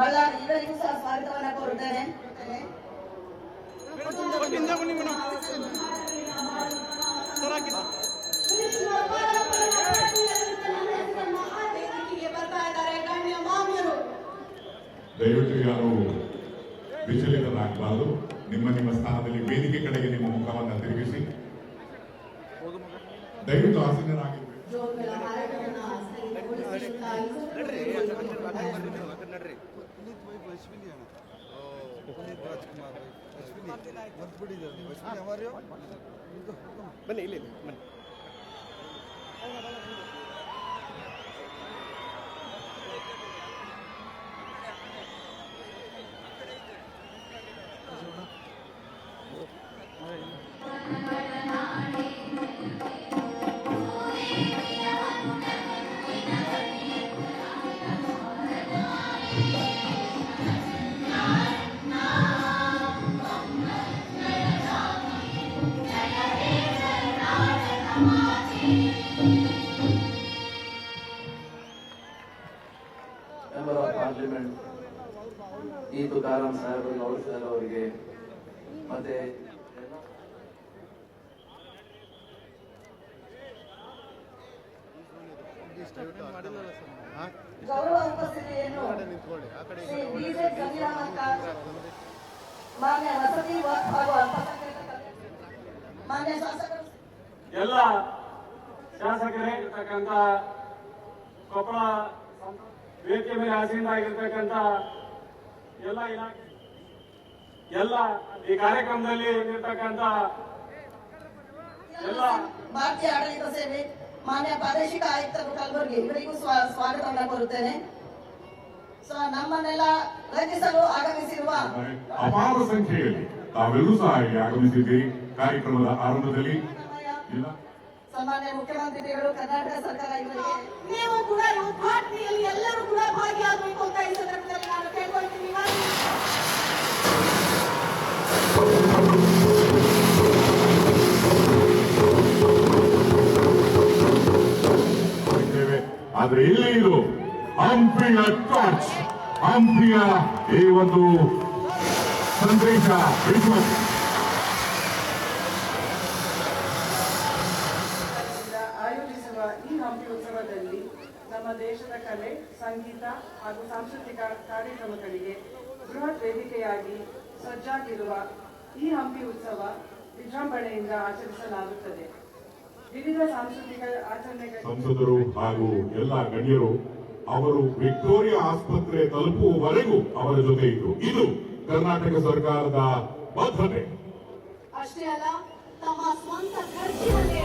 ಬಳ್ಳಾರಿ ಇವರಿಗೂ ಸಹ ಸ್ವಾಗತವನ್ನ ಕೋರುತ್ತೇನೆ. ದಯವಿಟ್ಟು ಯಾರು ವಿಚಲಿತರಾಗಬಾರದು. ನಿಮ್ಮ ನಿಮ್ಮ ಸ್ಥಾನದಲ್ಲಿ ವೇದಿಕೆ ಕಡೆಗೆ ನಿಮ್ಮ ಮುಖವನ್ನು ತಿರುಗಿಸಿ. ದಯವಿಟ್ಟು ಆಸೀನರಾಗಿ ನಡ್ರಿ. ಅಶ್ವಿನಿ ಅಣ್ಣ ಪುನೀತ್ ರಾಜ್ಕುಮಾರ್ ಅಶ್ವಿನಿ ಮರ್ತ್ಬಿಟ್ಟಿದ್ದಾರೆ ಅಶ್ವಿನಿ ಅಮರ್ಯೋ ಬನ್ನಿ ಇಲ್ಲಿ ಬನ್ನಿ ಮೆಂಬರ್ ಈ ತುಕಾರಾಮ್ ಸಾಹೇಬರು ಗೌಡ್ ಸರ್ ಅವರಿಗೆ ಮತ್ತೆ ಗೌರವ ಉಪಸ್ಥಿತಿಯನ್ನು ಮಾನ್ಯ ವಸತಿ ಹಾಗೂ ಮಾನ್ಯ ಶಾಸಕರು. ಎಲ್ಲ ಶಾಸಕರೇ ಇರ್ತಕ್ಕಂಥ ಕೊಪ್ಪಳ ವೇದಿಕೆ ಮೇಲೆ ಆಸೀನರಾಗಿರ್ತಕ್ಕಂಥ ಎಲ್ಲ ಇಲಾಖೆ ಎಲ್ಲ ಈ ಕಾರ್ಯಕ್ರಮದಲ್ಲಿ ಇರ್ತಕ್ಕಂತ ಎಲ್ಲ ಭಾರತೀಯ ಆಡಳಿತ ಸೇವೆ ಮಾನ್ಯ ಪ್ರಾದೇಶಿಕ ಆಯುಕ್ತರು ಕಲಬುರಗಿ ಇವರಿಗೂ ಸ್ವಾಗತವನ್ನು ಕೋರುತ್ತೇನೆ. ಸೊ ನಮ್ಮನ್ನೆಲ್ಲ ರಚಿಸಲು ಆಗಮಿಸಿರುವ ಅಪಾರ ಸಂಖ್ಯೆಯಲ್ಲಿ ತಾವೆಲ್ಲರೂ ಸಹ ಇಲ್ಲಿ ಆಗಮಿಸಿದ್ದೀರಿ ಕಾರ್ಯಕ್ರಮದ ಆರಂಭದಲ್ಲಿ. ಇಲ್ಲ? ಸನ್ಮಾನ್ಯ ಮುಖ್ಯಮಂತ್ರಿಗಳು ಕರ್ನಾಟಕ ಸರ್ಕಾರ ಇವರಿಗೆ ನೀವು ಕೂಡ ಈ ಎಲ್ಲರೂ ಕೂಡ ಹಂಪಿಯ ಈ ಒಂದು ಸಂದೇಶ ಆಯೋಜಿಸುವ ಈ ಹಂಪಿ ಉತ್ಸವದಲ್ಲಿ ನಮ್ಮ ದೇಶದ ಕಲೆ ಸಂಗೀತ ಹಾಗೂ ಸಾಂಸ್ಕೃತಿಕ ಕಾರ್ಯಕ್ರಮಗಳಿಗೆ ಬೃಹತ್ ವೇದಿಕೆಯಾಗಿ ಸಜ್ಜಾಗಿರುವ ಈ ಹಂಪಿ ಉತ್ಸವ ವಿಜೃಂಭಣೆಯಿಂದ ಆಚರಿಸಲಾಗುತ್ತದೆ. ವಿವಿಧ ಸಾಂಸ್ಕೃತಿಕ ಆಚರಣೆಗಳ ಸಂಸದರು ಹಾಗೂ ಎಲ್ಲ ಗಣ್ಯರು ಅವರು ವಿಕ್ಟೋರಿಯಾ ಆಸ್ಪತ್ರೆ ತಲುಪುವವರೆಗೂ ಅವರ ಜೊತೆ ಇದ್ರು. ಇದು ಕರ್ನಾಟಕ ಸರ್ಕಾರದ ಬದ್ಧತೆ. ಅಷ್ಟೇ ಅಲ್ಲ, ತಮ್ಮ ಸ್ವಂತ ಖರ್ಚಿನಲ್ಲೇ